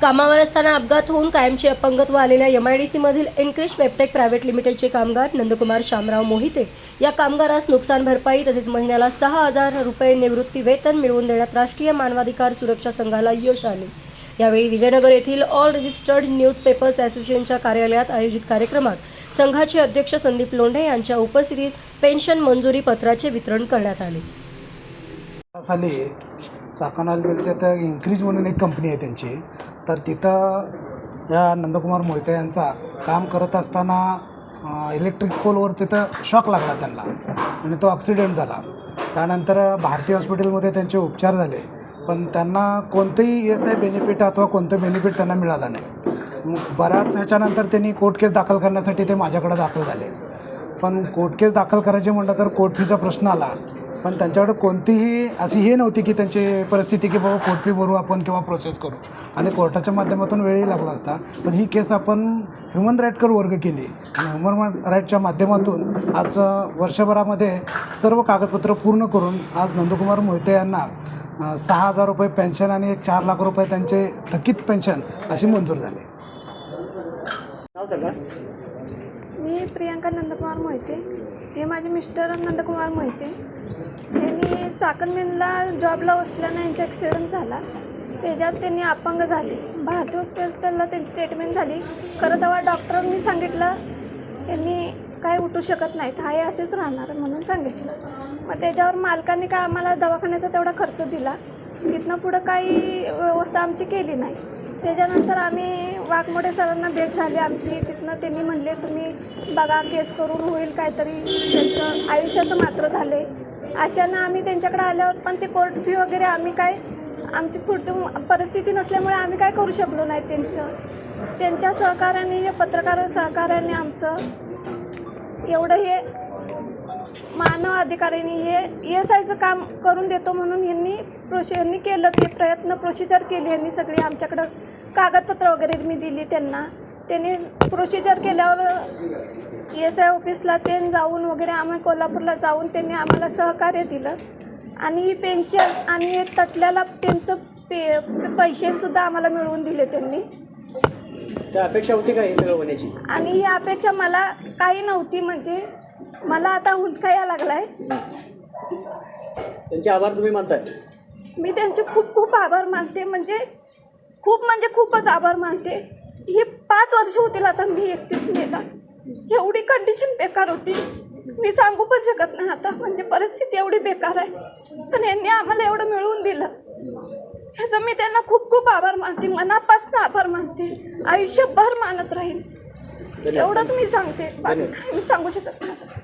कामावर असताना अपघात होऊन कायमचे अपंगत्व आलेल्या एम आय डी सीमधील एनक्रिश वेबटेक प्रायव्हेट लिमिटेडचे कामगार नंदकुमार शामराव मोहिते या कामगारास नुकसान भरपाई तसेच महिन्याला सहा हजार रुपये निवृत्ती वेतन मिळवून देण्यात राष्ट्रीय मानवाधिकार सुरक्षा संघाला यश आले. यावेळी विजयनगर येथील ऑल रजिस्टर्ड न्यूजपेपर्स असोसिएशनच्या कार्यालयात आयोजित कार्यक्रमात संघाचे अध्यक्ष संदीप लोंढे यांच्या उपस्थितीत पेन्शन मंजुरी पत्राचे वितरण करण्यात आले. साली चाकण तर इन्क्रीज म्हणून एक कंपनी आहे त्यांची. तर तिथं या नंदकुमार मोहिते यांचा काम करत असताना इलेक्ट्रिक पोलवर तिथं शॉक लागला त्यांना आणि तो ॲक्सिडेंट झाला. त्यानंतर भारती हॉस्पिटलमध्ये त्यांचे उपचार झाले. पण त्यांना कोणतंही ई एस आय बेनिफिट अथवा कोणतं बेनिफिट त्यांना मिळालं नाही. मग बऱ्याच ह्याच्यानंतर त्यांनी कोर्ट केस दाखल करण्यासाठी ते माझ्याकडे दाखल झाले. पण कोर्ट केस दाखल करायचे म्हटलं तर कोर्ट फीचा प्रश्न आला. पण त्यांच्याकडे कोणतीही अशी हे नव्हती की त्यांची परिस्थिती की बाबा कोर्ट फी भरू आपण किंवा प्रोसेस करू. आणि कोर्टाच्या माध्यमातून वेळही लागला असता. पण ही केस आपण ह्युमन राईटकर वर्ग केली. आणि ह्युमन राईटच्या माध्यमातून आज वर्षभरामध्ये सर्व कागदपत्र पूर्ण करून आज नंदकुमार मोहिते यांना सहा हजार रुपये पेन्शन आणि एक चार लाख रुपये त्यांचे थकीत पेन्शन अशी मंजूर झाली. मी प्रियांका नंदकुमार मोहिते. हे माझे मिस्टर नंदकुमार मोहिते. यांनी चाकणमेनला जॉबला बसल्यानं यांचा ॲक्सिडेंट झाला. त्याच्यात त्यांनी अपंग झाले. भारती हॉस्पिटलला त्यांची ट्रीटमेंट झाली. खरं तेव्हा डॉक्टरांनी सांगितलं यांनी काय उठू शकत नाहीत. हाय असेच राहणार म्हणून सांगितलं. मग त्याच्यावर मालकांनी काय आम्हाला दवाखान्याचा तेवढा खर्च दिला. तिथनं पुढं काही व्यवस्था आमची केली नाही. त्याच्यानंतर आम्ही वाघमोडे सरांना भेट झाली आमची. तिथनं त्यांनी म्हणले तुम्ही बघा केस करून होईल काहीतरी. त्यांचं आयुष्याचं मात्र झाले अशानं आम्ही त्यांच्याकडे आल्यावर पण ते कोर्ट फी वगैरे आम्ही काय आमची पुढची परिस्थिती नसल्यामुळे आम्ही काय करू शकलो नाही त्यांचं. त्यांच्या सहकार्याने या पत्रकार सहकार्याने आमचं एवढं हे मानव अधिकाऱ्यांनी हे एस आयचं काम करून देतो म्हणून यांनी प्रोशे यांनी केलं ते प्रयत्न प्रोसिजर केली यांनी सगळी आमच्याकडं कागदपत्र वगैरे मी दिली त्यांना. त्यांनी प्रोसिजर केल्यावर ई एस आय ऑफिसला ते जाऊन वगैरे आम्ही कोल्हापूरला जाऊन त्यांनी आम्हाला सहकार्य दिलं. आणि ही पेन्शन आणि हे तटल्याला त्यांचं पे पैसेसुद्धा आम्हाला मिळवून दिले त्यांनी. तर अपेक्षा होती का हे सगळं होण्याची? आणि ही अपेक्षा मला काही नव्हती म्हणजे मला आता हुंदका लागला आहे त्यांचे आभार तुम्ही मानताय? मी त्यांचे खूप खूप आभार मानते म्हणजे खूप म्हणजे खूपच आभार मानते. हे पाच वर्ष होतील आता मी एकतीस मेला. एवढी कंडिशन बेकार होती. मी सांगू पण शकत नाही आता. म्हणजे परिस्थिती एवढी बेकार आहे. पण यांनी आम्हाला एवढं मिळवून दिलं. ह्याचं मी त्यांना खूप खूप आभार मानते. मनापासून आभार मानते. आयुष्यभर मानत राहील एवढंच मी सांगते. बाकी काय मी सांगू शकत नाही आता.